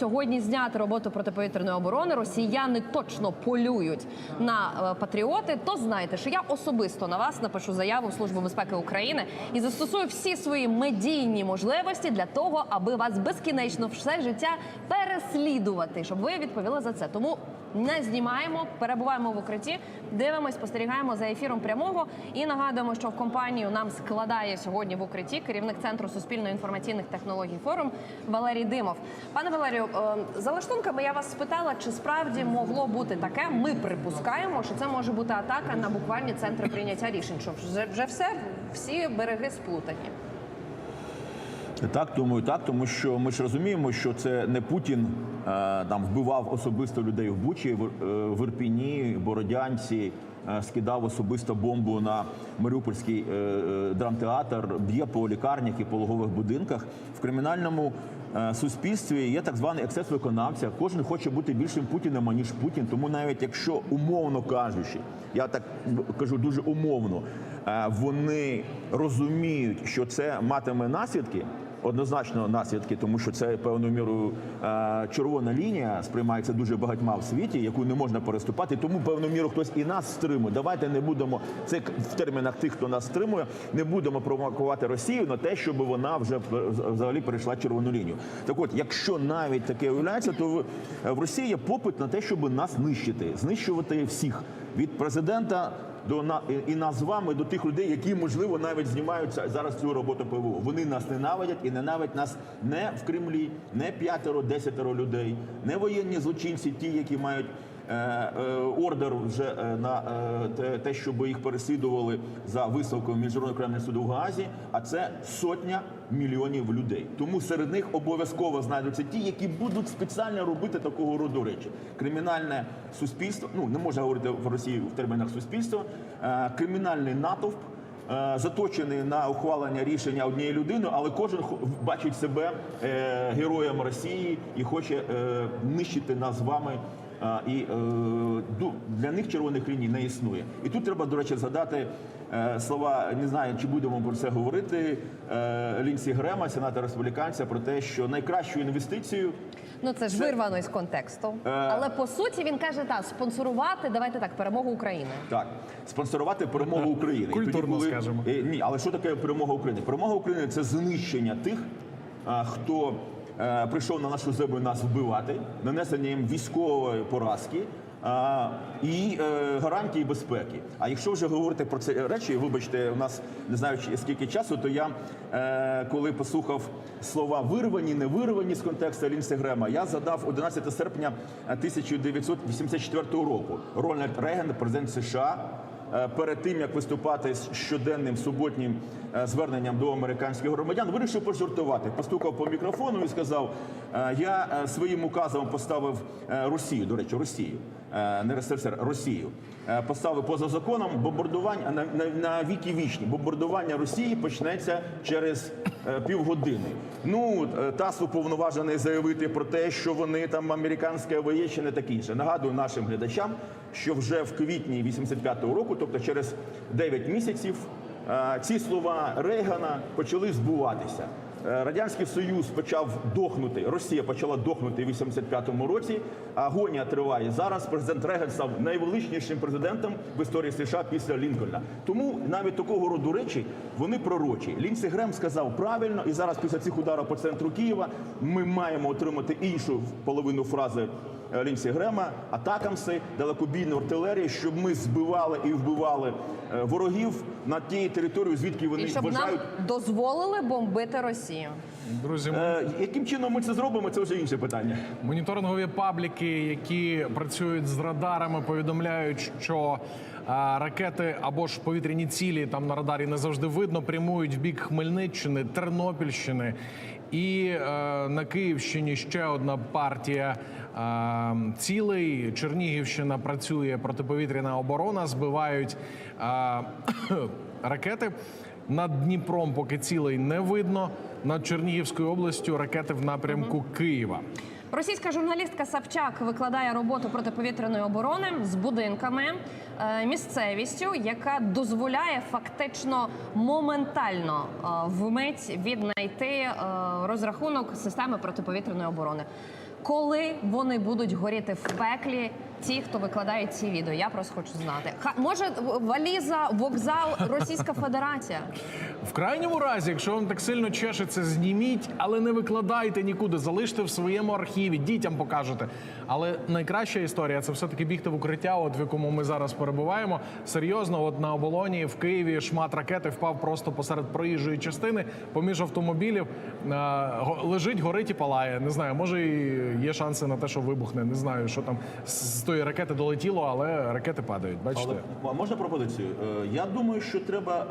Сьогодні зняти роботу протиповітряної оборони. Росіяни точно полюють на е, патріоти. То знайте, що я особисто на вас напишу заяву в Службу безпеки України і застосую всі свої медійні можливості для того, аби вас безкінечно все життя переслідувати, щоб ви відповіли за це. Тому не знімаємо, перебуваємо в укритті, дивимось, спостерігаємо за ефіром прямого і нагадуємо, що в компанію нам складає сьогодні в укритті керівник центру суспільно-інформаційних технологій форум Валерій Димов. Пане Валерію, е, за лаштунками я вас спитала, чи справді могло бути таке. Ми припускаємо, що це може бути атака на буквальні центри прийняття рішень. Що вже, вже все, всі береги сплутані. Так, думаю, так, тому що ми ж розуміємо, що це не Путін е, там вбивав особисто людей в Бучі, в, е, в Ірпіні, Бородянці, е, скидав особисто бомбу на Маріупольський е, е, драмтеатр, б'є по лікарнях і пологових будинках. В кримінальному е, суспільстві є так званий ексцес виконавця. Кожен хоче бути більшим Путіним, аніж Путін. Тому навіть якщо умовно кажучи, я так кажу дуже умовно, е, вони розуміють, що це матиме наслідки. Однозначно наслідки, тому що це певною мірою е, червона лінія сприймається дуже багатьма в світі, яку не можна переступати. Тому певною мірою хтось і нас стримує. Давайте не будемо це в термінах тих, хто нас стримує, не будемо провокувати Росію на те, щоб вона вже взагалі перейшла червону лінію. Так, от, якщо навіть таке уявляється, то в Росії є попит на те, щоб нас нищити, знищувати всіх від президента до на і- нас з вами до тих людей, які можливо навіть знімаються зараз цю роботу ПВО. Вони нас ненавидять і ненавидять нас не в Кремлі, не п'ятеро, десятеро людей, не воєнні злочинці, ті, які мають. Е, е, Ордер вже е, на те- щоб їх переслідували за висновком міжнародного кримінального суду в Гаазі, а це сотня мільйонів людей. Тому серед них обов'язково знайдуться ті, які будуть спеціально робити такого роду речі. Кримінальне суспільство, ну не можна говорити в Росії в термінах суспільства, кримінальний натовп. Заточений на ухвалення рішення однієї людини, але кожен бачить себе героєм Росії і хоче нищити нас з вами. Е, І е, для них червоних ліній не існує. І тут треба, до речі, згадати е, слова. Не знаю, чи будемо про це говорити. е, Лінсі Грема, сенатора республіканця, про те, що найкращою інвестицією Ну це ж вирвано із контексту. Але по суті він каже: так, спонсорувати, давайте так, перемогу України. Так, спонсорувати перемогу України. Культурно скажемо. Е, Ні, але що таке перемога України? Перемога України це знищення тих, хто е, прийшов на нашу землю нас вбивати, нанесення їм військової поразки. а, І е, гарантії безпеки. А якщо вже говорити про ці речі, вибачте, у нас не знаю скільки часу, то я е, коли послухав слова вирвані, не вирвані з контексту Лінсі Грема, я задав 11 серпня 1984 року. Рональд Рейган, президент США, е, перед тим як виступати з щоденним суботнім е, зверненням до американських громадян, вирішив пожартувати. Постукав по мікрофону і сказав: е, Я е, своїм указом поставив е, Росію, до речі, Росію, е, не РСР, Росію. Е, Поставив поза законом бомбардування на, на, на віки вічні. Бомбардування Росії почнеться через е, півгодини. Ну е, ТАСС уповноважений заявити про те, що вони там американське не таке інше. Нагадую нашим глядачам, що вже в квітні 85-го року, тобто через 9 місяців, ці слова Рейгана почали збуватися. Е, Радянський Союз почав дохнути, Росія почала дохнути в 85-му році. Агонія триває зараз. Президент Реган став найвеличнішим президентом в історії США після Лінкольна. Тому навіть такого роду речі вони пророчі. Лінсі Грем сказав правильно, і зараз після цих ударів по центру Києва ми маємо отримати іншу половину фрази Лінсі Грема, атакамси, далекобійну артилерію, щоб ми збивали і вбивали е, ворогів на тієї території, звідки вони І щоб вважають. нам дозволили бомбити Росію. Друзі, Е, яким чином ми це зробимо, це вже інше питання. моніторингові пабліки, які працюють з радарами, повідомляють, що а, ракети або ж повітряні цілі там на радарі не завжди видно, прямують в бік Хмельниччини, Тернопільщини. І е, на Київщині ще одна партія е, цілей. Чернігівщина працює протиповітряна оборона, збивають е, ракети. Над Дніпром поки цілей не видно. Над Чернігівською областю ракети в напрямку Києва. Російська журналістка Савчак викладає роботу протиповітряної оборони з будинками, е, місцевістю, яка дозволяє фактично моментально е, вмить віднайти е, розрахунок системи протиповітряної оборони. коли вони будуть горіти в пеклі. Ті, хто викладає ці відео, я просто хочу знати. Ха, може, валіза, вокзал, Російська Федерація. В крайньому разі, якщо вам так сильно чешеться, зніміть, але не викладайте нікуди, залиште в своєму архіві, дітям покажете. Але найкраща історія це все-таки бігти в укриття, от в якому ми зараз перебуваємо. Серйозно, от на оболоні в Києві шмат ракети впав просто посеред проїжджої частини, поміж автомобілів. Е, лежить, горить і палає. Не знаю, може і є шанси на те, що вибухне. Не знаю, що там з з тої ракети долетіло, але ракети падають. Бачите. А можна пропозицію? Е, Я думаю, що треба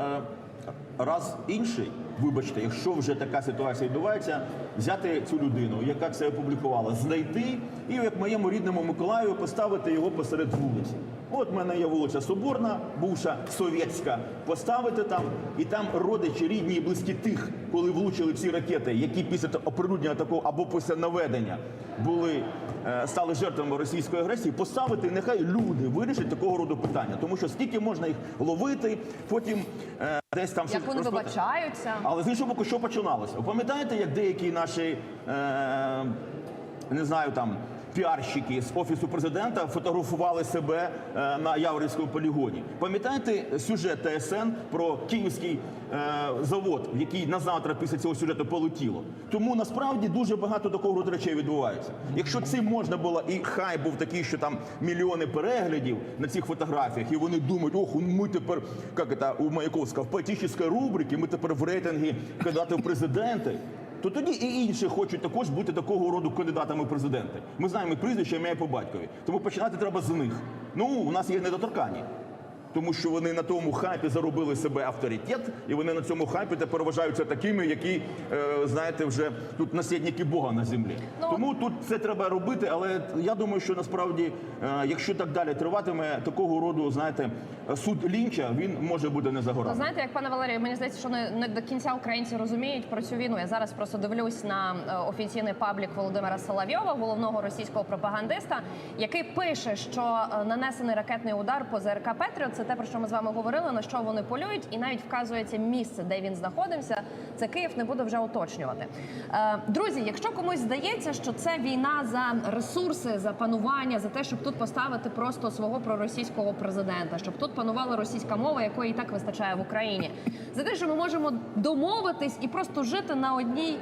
е, раз інший, вибачте, якщо вже така ситуація відбувається, взяти цю людину, яка це опублікувала, знайти і як моєму рідному Миколаєві поставити його посеред вулиці. От в мене є вулиця Соборна, бувша совєтська. Поставити там, і там родичі, рідні і близькі тих, коли влучили ці ракети, які після оприлюднення такого або після наведення були е, стали жертвами російської агресії, поставити нехай люди вирішать такого роду питання, тому що скільки можна їх ловити, потім е, десь там Як вони розпро- вибачаються? але з іншого боку, що починалося? Ви пам'ятаєте, як деякі наші е, не знаю там. Піарщики з офісу президента фотографували себе е, на Яворівському полігоні. Пам'ятаєте сюжет ТСН про київський е, завод, який на завтра після цього сюжету полетіло? Тому насправді дуже багато такого роду речей відбувається. Якщо цим можна було, і хай був такий, що там мільйони переглядів на цих фотографіях, і вони думають, ох, ми тепер як це, у Маяковського в поетичній рубриці, ми тепер в рейтингі кандидатів президенти. То тоді і інші хочуть також бути такого роду кандидатами в президенти. Ми знаємо прізвище, ім'я по батькові. Тому починати треба з них. Ну, у нас є недоторканні. Тому що вони на тому хайпі заробили себе авторитет, і вони на цьому хайпі тепер вважаються такими, які, е, знаєте, вже тут наслідники Бога на землі. Ну, Тому тут це треба робити, але я думаю, що насправді, е, якщо так далі триватиме, такого роду, знаєте, суд лінча він може бути не за Ну, горами. знаєте, як пане Валерію, мені здається, що не, не до кінця українці розуміють про цю війну. Я зараз просто дивлюсь на е, офіційний паблік Володимира Соловйова, головного російського пропагандиста, який пише, що нанесений ракетний удар по ЗРК Петріот. Це те, про що ми з вами говорили, на що вони полюють, і навіть вказується місце, де він знаходився. Це Київ не буде вже уточнювати. Е, Друзі, якщо комусь здається, що це війна за ресурси, за панування, за те, щоб тут поставити просто свого проросійського президента, щоб тут панувала російська мова, якої і так вистачає в Україні, за те, що ми можемо домовитись і просто жити на одній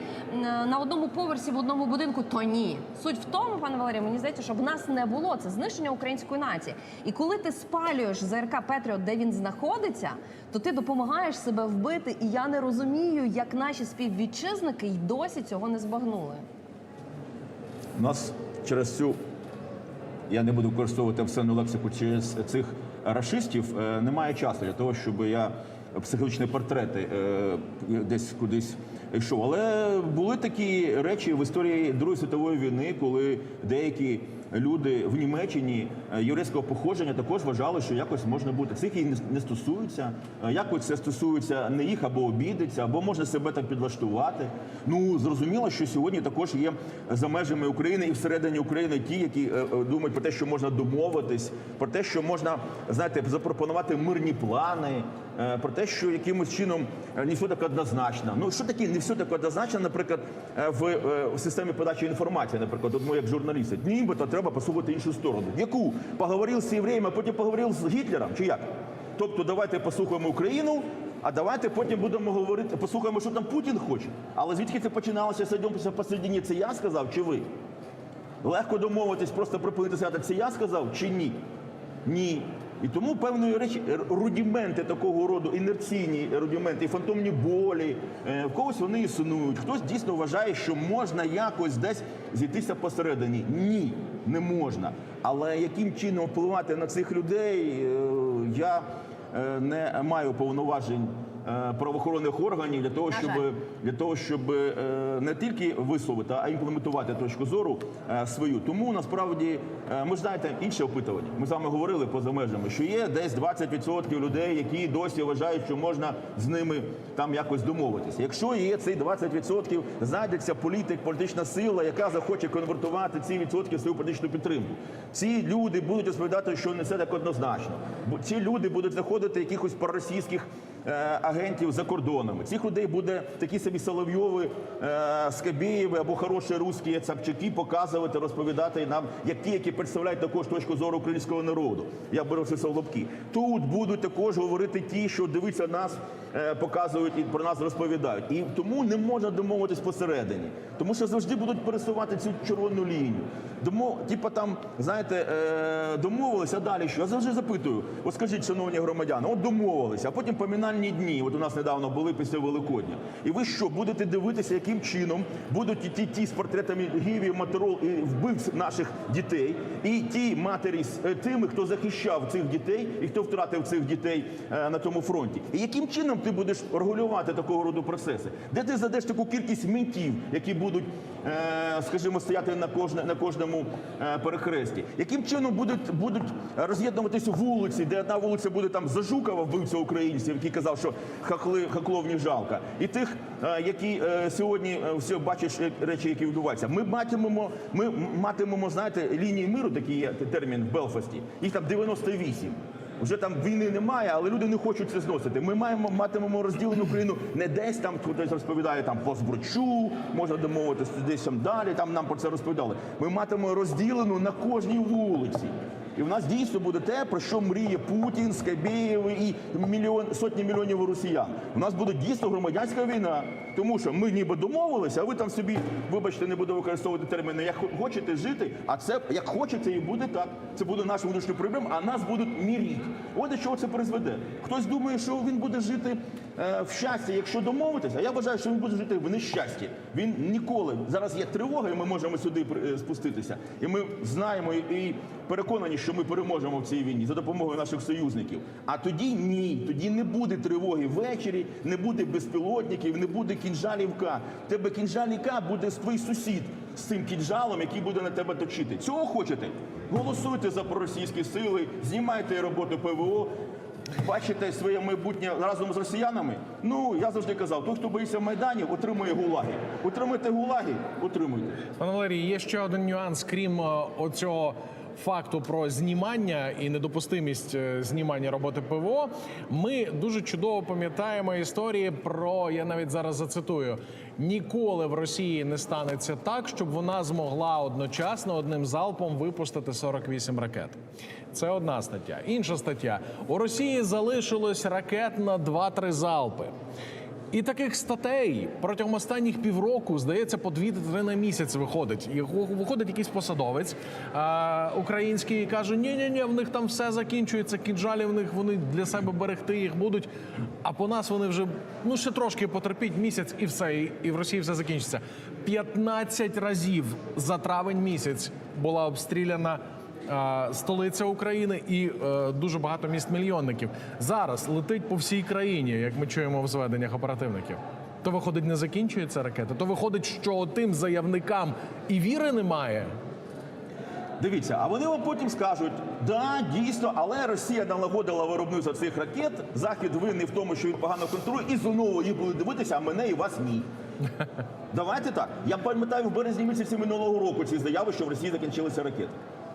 на одному поверсі в одному будинку, то ні. Суть в тому, пане Валерію, мені здається, щоб нас не було. Це знищення української нації. І коли ти спалюєш ЗРК Петріот, де він знаходиться, то ти допомагаєш себе вбити. І я не розумію, як наші співвітчизники й досі цього не збагнули. У нас через цю, я не буду використовувати обсценну лексику, через цих рашистів е, немає часу для того, щоб я психологічні портрети е, десь кудись йшов. Але були такі речі в історії Другої світової війни, коли деякі люди в Німеччині е, єврейського походження також вважали, що якось можна бути. Цих їх не- стосується. Е, Якось це стосується не їх або обідеться, або можна себе так підлаштувати. Ну зрозуміло, що сьогодні також є за межами України і всередині України ті, які е, думають про те, що можна домовитись, про те, що можна знаєте, запропонувати мирні плани, про те, що якимось чином не все так однозначно. Ну що таке не все так однозначно, наприклад, в системі подачі інформації, наприклад, от ми як журналісти, нібито треба послухати іншу сторону. Яку поговорив з євреями, а потім поговорив з Гітлером, чи як? Тобто, давайте послухаємо Україну. А давайте потім будемо говорити, послухаємо, що там Путін хоче. Але звідки це починалося садьомся посередині? Це я сказав чи ви? Легко домовитись, просто припинити сказати, це я сказав чи ні? Ні. І тому певної речі, рудіменти такого роду, інерційні рудіменти, фантомні болі, е, в когось вони існують. Хтось дійсно вважає, що можна якось десь зійтися посередині. Ні, не можна. Але яким чином впливати на цих людей, е, я е, не маю повноважень е, правоохоронних органів для того, щоб для того, щоб е, не тільки висловити, а імплементувати точку зору е, свою. Тому насправді е, ми ж знаєте інше опитування. Ми з вами говорили поза межами, що є десь 20% людей, які досі вважають, що можна з ними там якось домовитися. Якщо є цей 20%, знайдеться політик, політична сила, яка захоче конвертувати ці відсотки в свою політичну підтримку. Ці люди будуть розповідати, що не все так однозначно. Бо ці люди будуть знаходити якихось проросійських е, агентів за кордонами. Цих людей буде такі собі Соловйови, е, Скабєєви або хороші русські цапчаки показувати, розповідати нам, як ті, які представляють також точку зору українського народу. Я беру це соловки. Тут будуть також говорити ті, що дивиться нас, е, показують і про нас розповідають. І тому не можна домовитись посередині, тому що завжди будуть пересувати цю червону лінію. Домо, типа там, знаєте, е, домовилися, далі що? Я завжди запитую: от скажіть, шановні громадяни, от домовилися, а потім помінальні дні. От у нас недавно були після Великодня. І ви що, будете дивитися, яким чином будуть ті, ті з портретами гівів, матерол і вбивць наших дітей, і ті матері з е, тими, хто захищав цих дітей і хто втратив цих дітей е, на тому фронті. І яким чином ти будеш регулювати такого роду процеси? Де ти задеш таку кількість ментів, які будуть, е, скажімо, стояти на кожне на кожному перехресті? Яким чином будуть будуть роз'єднуватися вулиці, де одна вулиця буде там за Жукова, вбивця українців, який казав, що хахли хахлов не жалко, і тих, е, які е, сьогодні е, все бачиш е, речі, які відбуваються. Ми матимемо, ми матимемо, знаєте, лінії миру, такий є термін в Белфасті. Їх там 98. Вже там війни немає, але люди не хочуть це зносити. Ми маємо матимемо розділену Україну не десь там хтось розповідає там по збручу, можна домовитися десь там далі. Там нам про це розповідали. Ми матимемо розділену на кожній вулиці. І в нас дійсно буде те, про що мріє Путін, Скабєєв і мільйон сотні мільйонів росіян. У нас буде дійсно громадянська війна, тому що ми ніби домовилися, а ви там собі, вибачте, не буду використовувати терміни, як хочете жити, а це як хочете, і буде так. Це буде наш внутрішній проблем, а нас будуть міріть. От до чого це призведе. Хтось думає, що він буде жити в щасті, якщо домовитися. Я вважаю, що він буде жити в нещасті. Він ніколи зараз є тривога, і ми можемо сюди е, спуститися. І ми знаємо і- і переконані, що ми переможемо в цій війні за допомогою наших союзників. А тоді ні, тоді не буде тривоги ввечері, не буде безпілотників, не буде кінжалівка. Тебе кінжаліка буде твій сусід з цим кінжалом, який буде на тебе точити. Цього хочете? Голосуйте за проросійські сили, знімайте роботу ПВО. Бачите своє майбутнє разом з росіянами? Ну я завжди казав, той, хто боїться майданів, отримує гулаги. Отримайте гулаги, отримуйте. Пане Валерій, є ще один нюанс, крім е, оцього факту про знімання і недопустимість е, знімання роботи ПВО. Ми дуже чудово пам'ятаємо історії про я навіть зараз зацитую: ніколи в Росії не станеться так, щоб вона змогла одночасно одним залпом випустити 48 ракет. Це одна стаття. Інша стаття: у Росії залишилось ракет на 2-3 залпи. І таких статей протягом останніх півроку, здається, по дві-три на місяць виходить. І виходить якийсь посадовець український і каже: ні ні ні в них там все закінчується, кінжалі в них вони для себе берегти їх будуть. А по нас вони вже ну ще трошки потерпіть місяць, і все, і, в Росії все закінчиться. 15 разів за травень місяць була обстріляна столиця України і е, дуже багато міст мільйонників. Зараз летить по всій країні, як ми чуємо в зведеннях оперативників. То виходить, не закінчується ракета. То виходить, що тим заявникам і віри немає. Дивіться, а вони вам потім скажуть, да, дійсно, але Росія налагодила виробництво цих ракет. Захід винний в тому, що він погано контролює, і знову їх будуть дивитися, а мене і вас ні. Давайте так. Я пам'ятаю в березні місяці минулого року ці заяви, що в Росії закінчилися ракети.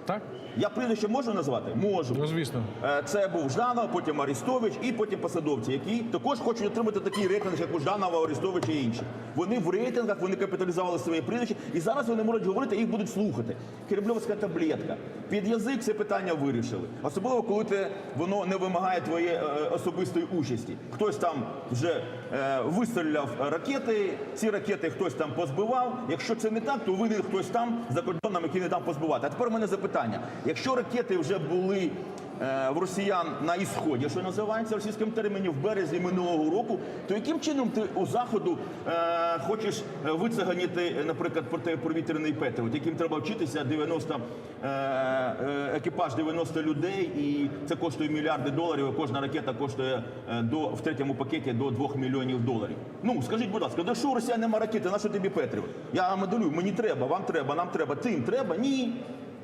Так? Я прізвище можу назвати? Можу. Ну, звісно. Е, Це був Жданов, потім Арістович і потім посадовці, які також хочуть отримати такий рейтинг, як у Жданова, Арістовича і інші. Вони в рейтингах, вони капіталізували своє прізвище, і зараз вони можуть говорити, їх будуть слухати. Кремльовська таблетка. Під язик це питання вирішили. Особливо, коли те воно не вимагає твоєї е, особистої участі. Хтось там вже вистріляв ракети, ці ракети хтось там позбивав. Якщо це не так, то винен хтось там за кордоном, який не там позбивати. А тепер у мене запитання: якщо ракети вже були е, в росіян на ісході, що називається в російському терміні, в березні минулого року, то яким чином ти у заходу е, хочеш е, вицеганіти, е, наприклад, протиповітряний Петріот, яким треба вчитися 90 е, е, екіпаж 90 людей, і це коштує мільярди доларів. Кожна ракета коштує е, до в третьому пакеті до 2 мільйонів доларів. Ну скажіть, будь ласка, до що у росіян нема ракети? На що тобі Петріот? Я моделюю, мені треба, вам треба, нам треба, тим треба? Ні.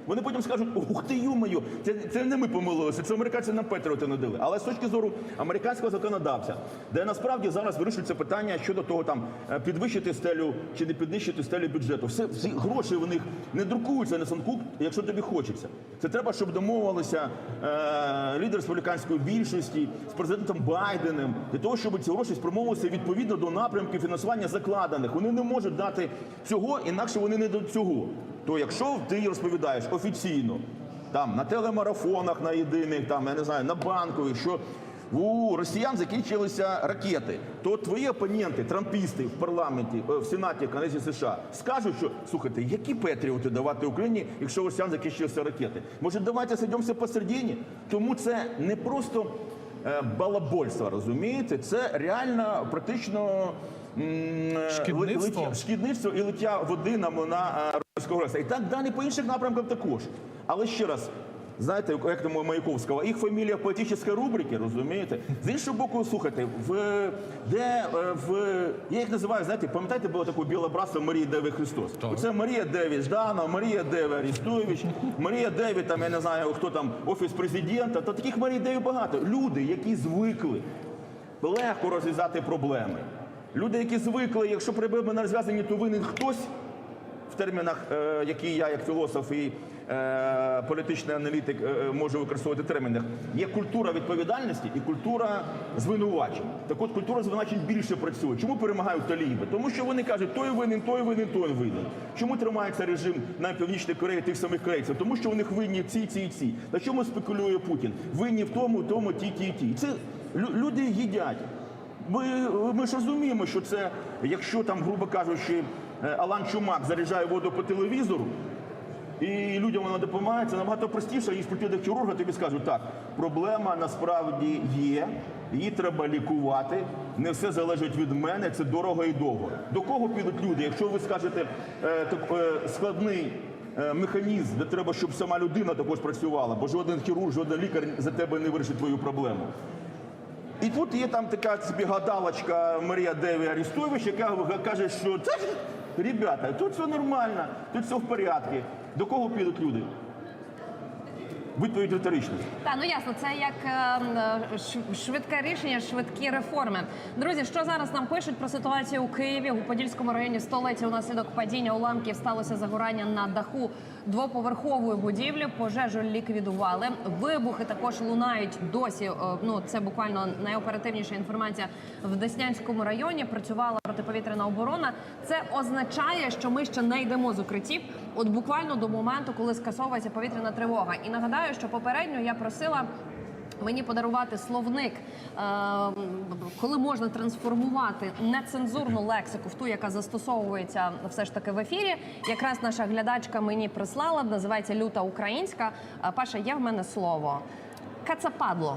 Вони потім скажуть, ух ти ю-моє, це, це не ми помилилися, це американці нам Петріоти не дали. Але з точки зору американського законодавця, де насправді зараз вирішується питання щодо того, там е, підвищити стелю чи не підвищити стелю бюджету. Все всі гроші в них не друкуються на санкуп, якщо тобі хочеться. Це треба, щоб домовилися е, лідер республіканської більшості з президентом Байденом для того, щоб ці гроші спрямовувалися відповідно до напрямків фінансування закладених. Вони не можуть дати цього, інакше вони не до цього. То якщо ти розповідаєш офіційно, там на телемарафонах, на єдиних, там я не знаю, на банкових, що у росіян закінчилися ракети, то твої опоненти, трампісти в парламенті, е, в сенаті Конгресі США скажуть, що слухайте, які патріоти давати Україні, якщо у росіян закінчилися ракети? Може, давайте сидімося посередині? Тому це не просто е, балабольство, розумієте? Це реально практично. е, Шкідництво? лиття- шкідництво і лиття води на, на е. І так далі по інших напрямках також. Але ще раз. Знаєте, як там у Маяковського, їх фамілія в політичній рубрики, розумієте? З іншого боку, слухайте, в де е, в я їх називаю, знаєте, пам'ятаєте, було таке біле братство Марії Деви Христос. Оце Марія Деві Жданов, Марія Деви Арістович, Марія Деві, там я не знаю, хто там офіс президента. Та таких Марій Деві багато. Люди, які звикли легко розв'язати проблеми. Люди, які звикли, якщо проблеми не розв'язані, то винен хтось термінах, е, які я, як філософ і е, політичний аналітик, е, можу використовувати термінах. Є культура відповідальності і культура звинувачень. Так от культура звинувачень більше працює. Чому перемагають таліби? Тому що вони кажуть, той винен, той винен, той винен. Чому тримається режим на північній Кореї тих самих корейців? Тому що у них винні ці, ці ці. На чому спекулює Путін? Винні в тому, тому, ті, ті, ті. Це лю- люди їдять. Ми, ми ж розуміємо, що це, якщо там, грубо кажучи, Алан Чумак заряджає воду по телевізору, і людям вона допомагає, це набагато простіше, ніж прийти до хірурга, тобі скажуть, так, проблема насправді є, її треба лікувати, не все залежить від мене, це дорого і довго. До кого підуть люди? Якщо ви скажете е, так, е, складний е, механізм, де треба, щоб сама людина також працювала, бо жоден хірург, жоден лікар за тебе не вирішить твою проблему. І тут є там така собі Марія Деві Арістович, яка каже, що це ребята, тут все нормально, тут все в порядку. До кого підуть люди? Відповідь риторична. Та ну ясно, це як е, е, швидке рішення, швидкі реформи. Друзі, що зараз нам пишуть про ситуацію у Києві у Подільському районі столиці? Унаслідок падіння уламків сталося загорання на даху двоповерхової будівлі. Пожежу ліквідували. Вибухи також лунають досі. е, Ну це буквально найоперативніша інформація в Деснянському районі. Працювала протиповітряна оборона. Це означає, що ми ще не йдемо з укриттів. От буквально до моменту, коли скасовується повітряна тривога. І нагадаю, що попередньо я просила. Мені подарувати словник, е, коли можна трансформувати нецензурну лексику в ту, яка застосовується все ж таки в ефірі. Якраз наша глядачка мені прислала, називається люта українська. Е, Паша, є в мене слово кацападло.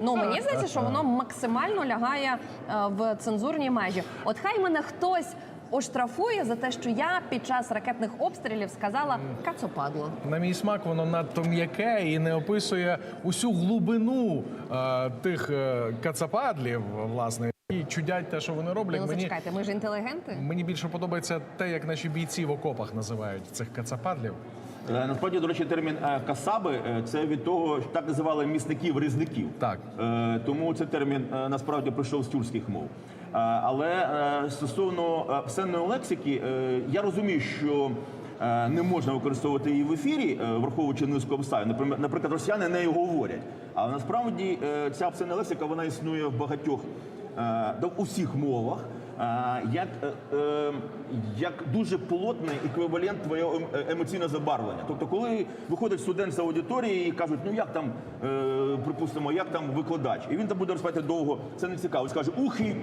Ну мені здається, що воно максимально лягає е, в цензурні межі. От хай мене хтось оштрафує за те, що я під час ракетних обстрілів сказала кацападло. На мій смак воно надто м'яке і не описує усю глибину е, тих е, кацападлів, власне, і чудять те, що вони роблять. Ну Мені, зачекайте, ми ж інтелігенти. мені більше подобається те, як наші бійці в окопах називають цих кацападлів. Е, Насправді, до речі, термін е, касаби е, це від того, що так називали місників різників. Так. Е, Тому цей термін е, насправді прийшов з тюркських мов. Е, Але е, стосовно е, псевної лексики, я розумію, що не можна використовувати її в ефірі, враховуючи низку обставин. Наприклад, росіяни нею говорять. Але насправді ця псевна лексика вона існує в багатьох е, да, у всіх мовах. Як, як дуже плотний еквівалент твого ем- е, емоційного забарвлення. Тобто, коли виходить студент з аудиторії і кажуть, ну як там, припустимо, як там викладач, і він там буде розповідати довго, це не цікаво. Скаже, ухи,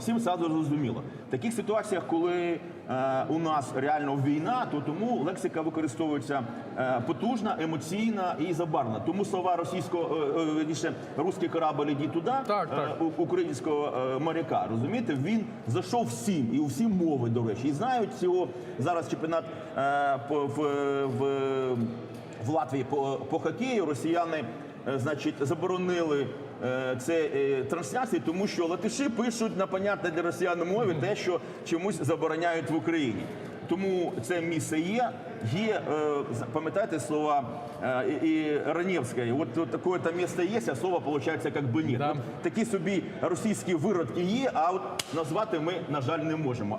всім зразу зрозуміло. В таких ситуаціях, коли е, у нас реально війна, то тому лексика використовується е, потужна, емоційна і забарвлена. Тому слова російського е, е, русський корабль іди туди, Так, е, так. у- українського е, моряка. Розумієте, він зайшов всім і у всі мови, до речі, і знають цього зараз чемпіонат е, в, в, в Латвії по, по хокею. Росіяни, е, значить, заборонили. Е, Це е, трансляції, тому що латиші пишуть на понятне для росіян мові те, що чомусь забороняють в Україні. тому це місце є. Є, е, пам'ятаєте слова і, Раневської, от, от таке то місце є, а слово виходить як би ні. Да. От такі собі російські виродки є, а от назвати ми, на жаль, не можемо.